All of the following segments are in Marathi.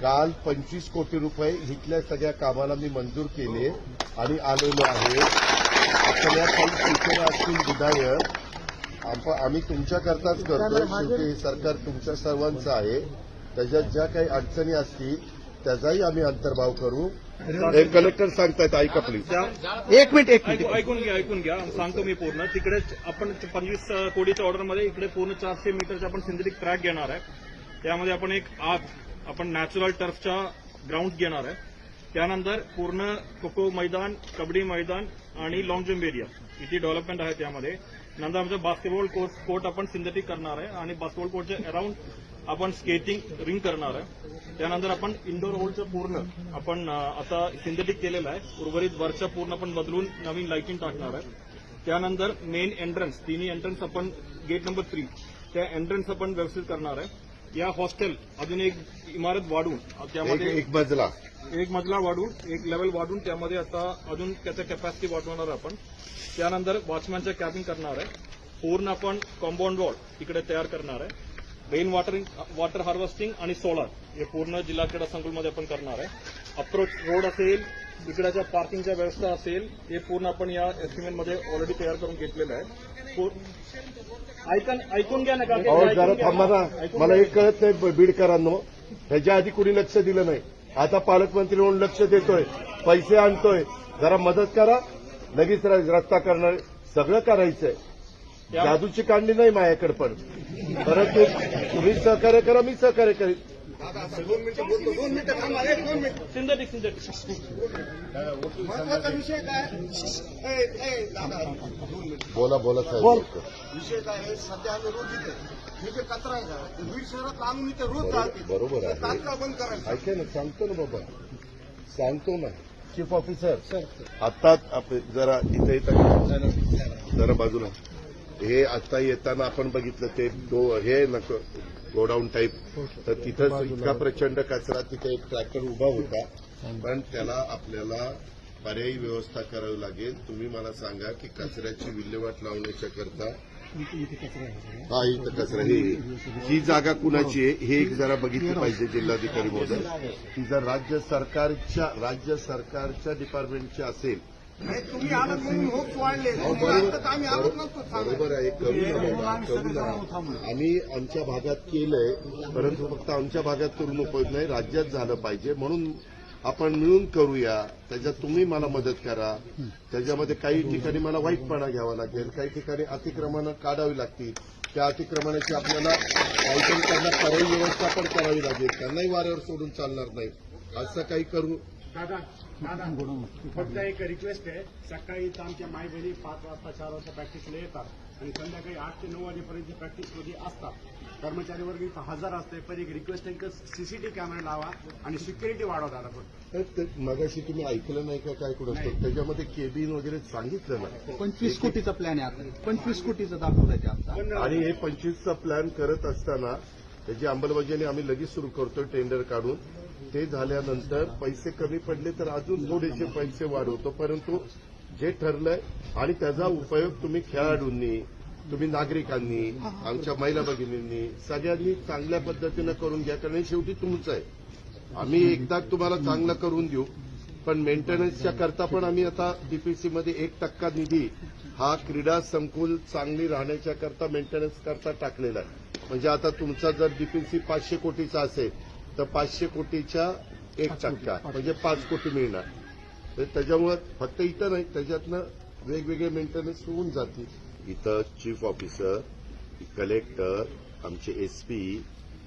काल पंचवीस कोटी रुपये इथल्या सगळ्या कामाला मी मंजूर केले आणि आलेलो आहे. आपल्या काही सूचना असतील विधायक आम्ही तुमच्याकरताच करतोय. शेवटी हे सरकार तुमच्या सर्वांचं आहे. त्याच्यात ज्या काही अडचणी असतील त्याचाही आम्ही अंतर्भाव करू. हे कलेक्टर सांगतायत ऐका प्लीज एक मिनिट एक मिनिट. ऐकून घ्या ऐकून घ्या. सांगतो मी पूर्ण. तिकडे आपण पंचवीस कोटीच्या ऑर्डरमध्ये इकडे पूर्ण चारशे मीटरचे आपण सिंथेटिक ट्रॅक घेणार आहे. त्यामध्ये आपण एक आग आपण नॅचरल टर्फच्या ग्राउंड घेणार आहे. त्यानंतर पूर्ण खो मैदान कबड्डी मैदान आणि लॉंग जम्प एरिया इथे डेव्हलपमेंट आहे त्यामध्ये. नंतर आमचं बास्केटबॉल कोर्ट कोर्ट आपण सिंथेटिक करणार आहे आणि बास्केटबॉल कोर्टच्या अराउंड आपण स्केटिंग रिंग करणार आहे. त्यानंतर आपण इंडोर होलचं पूर्ण आपण आता सिंथेटिक केलेलं आहे. उर्वरित वरच्या पूर्ण आपण बदलून नवीन लाइटिंग टाकणार आहे. त्यानंतर मेन एंट्रन्स तिन्ही एंट्रन्स आपण गेट नंबर थ्री त्या एंट्रन्स आपण व्यवस्थित करणार आहे. या हॉस्टेल अजून एक इमारत वाढवून एक त्यामध्ये एक मजला. एक मजला वाढवून एक लेवल वाढवून त्यामध्ये आता अजून त्याच्या कॅपॅसिटी वाढवणार आपण. त्यानंतर वॉचमॅनचं कॅबिन करणार आहे. पूर्ण आपण कॉम्पाऊंड वॉल इकडे तयार करणार आहे. रेन वॉटरिंग वॉटर हार्वेस्टिंग आणि सोलार हे पूर्ण जिल्हा क्रीडा संकुलमध्ये आपण करणार आहे. अप्रोच रोड असेल इकडेच्या पार्किंगच्या व्यवस्था असेल हे पूर्ण आपण या एस्टिमेटमध्ये ऑलरेडी तयार करून घेतलेलं आहे. ऐकून ऐकून घ्या ना जरा. थांबा ना. मला. एक कळत नाही बीडकरांनो ह्याच्या आधी कुणी लक्ष दिलं नाही. आता पालकमंत्री म्हणून लक्ष देतोय. पैसे आणतोय. जरा मदत करा. लगेच रस्ता करणार. सगळं करायचंय. जादूची कांडी नाही माझ्याकडे पण. परंतु तुम्ही सहकार्य करा मी सहकार्य करेन. सिंथेटिक सिंथेटिक महत्त्वाचा विषय काय? ए, ए, दादा, दोन मिनिटं. बोला बोला साहेब. विषय काय आहे? सध्या आम्ही रोज इथे हे जे कचरा आहे ना ते बीड शहरात आणून इथे रोज बरोबर आहे. तात्काळ बंद करायचं. ऐका ना सांगतो ना बाबा. सांगतो ना. चीफ ऑफिसर आता जरा इथे येतं जरा बाजूला. हे आता येताना आपण बघितलं ते हे नको गोडाऊन टाईप तर तिथं इतका प्रचंड कचरा तिथे एक ट्रॅक्टर उभा होता. पण त्याला आपल्याला पर्यायी व्यवस्था करावी लागेल. तुम्ही मला सांगा की कचऱ्याची विल्हेवाट लावण्याच्या करता हा इथं कचरा हे ही जागा कुणाची आहे? हे एक जरा बघितलं पाहिजे जिल्हाधिकारी महोदय. ही जर राज्य सरकारच्या राज्य सरकारच्या डिपार्टमेंटची असेल तुम्ही आलात म्हणून होप्स वाढले. तुम्ही असतं तर आम्ही आलोच नसतो सांगायला. बरोबर आहे करू आम्ही आमच्या भागात केलंय परंतु फक्त आमच्या भागात करून उपयोग नाही राज्यात झालं पाहिजे. म्हणून आपण मिळून करूया. त्याच्यात तुम्ही मला मदत करा. त्याच्यामध्ये काही ठिकाणी मला वाईटपणा घ्यावा लागेल. काही ठिकाणी अतिक्रमणं काढावी लागतील. त्या अतिक्रमणाची आपल्याला त्यांना पर्यायी व्यवस्था पण करावी लागेल. त्यांनाही वाऱ्यावर सोडून चालणार नाही. असं काही करू दादा दादा फक्त एक रिक्वेस्ट आहे. सकाळी तर आमच्या माय बहिणी पाच वाजता चार वाजता प्रॅक्टिसला येतात. आणि संध्याकाळी आठ ते नऊ वाजेपर्यंत प्रॅक्टिसमध्ये असतात. कर्मचारी वर्ग इथं हजर असते पण एक रिक्वेस्ट आहे की सीसीटीव्ही कॅमेरा लावा आणि सिक्युरिटी वाढवा दादा फक्त. मगाशी तुम्ही ऐकलं नाही का? काय कुठं असतं? त्याच्यामध्ये केबिन वगैरे सांगितलं ना पंचवीस कोटीचा प्लॅन आहे आता. पंचवीस कोटीचा दाखवलाय ते आता. आणि हे पंचवीसचा प्लॅन करत असताना त्याची अंमलबजावणी आम्ही लगेच सुरू करतोय टेंडर काढून. ते झाल्यानंतर पैसे कमी पडले तर अजून थोडेसे पैसे वाढवतो परंतु जे ठरलंय आणि त्याचा उपयोग तुम्ही खेळाडूंनी तुम्ही नागरिकांनी आमच्या महिला भगिनींनी सगळ्यांनी चांगल्या पद्धतीनं करून घ्या. कारण हे शेवटी तुमचं आहे. आम्ही एकदा तुम्हाला चांगलं करून देऊ. पण मेंटेनन्सच्या करता पण आम्ही आता डीपीसीमध्ये एक टक्का निधी हा क्रीडा संकुल चांगली राहण्याच्या करता मेंटेनन्स करता टाकलेला आहे. म्हणजे आता तुमचा जर डीपीसी पाचशे कोटीचा असेल तर पाचशे कोटीच्या एक टक्का म्हणजे पाच कोटी मिळणार. त्याच्यामुळे फक्त इथं नाही त्याच्यातनं वेगवेगळे मेंटेनन्स होऊन जातील. इथं चीफ ऑफिसर कलेक्टर आमचे एसपी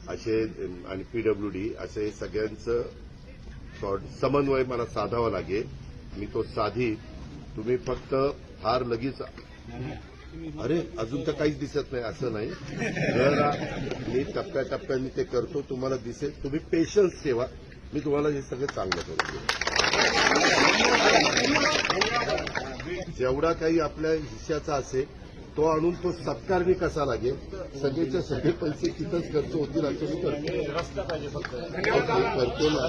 असे आणि पीडब्ल्यूडी असे सगळ्यांचं समन्वय मला साधावा लागेल. मी तो साधी तुम्ही फक्त फार लगेच अरे अजून तर काहीच दिसत नाही असं नाही. जरा मी टप्प्याटप्प्याने ते करतो तुम्हाला दिसेल. तुम्ही पेशन्स ठेवा. मी तुम्हाला हे सगळं चांगलं करून जेवढा काही आपल्या हिश्श्याचा असेल तो आणून तो सत्कारणी कसा लागेल? सगळेच्या सगळे पैसे तिथंच खर्च होतील असं मी करतो. करतो ना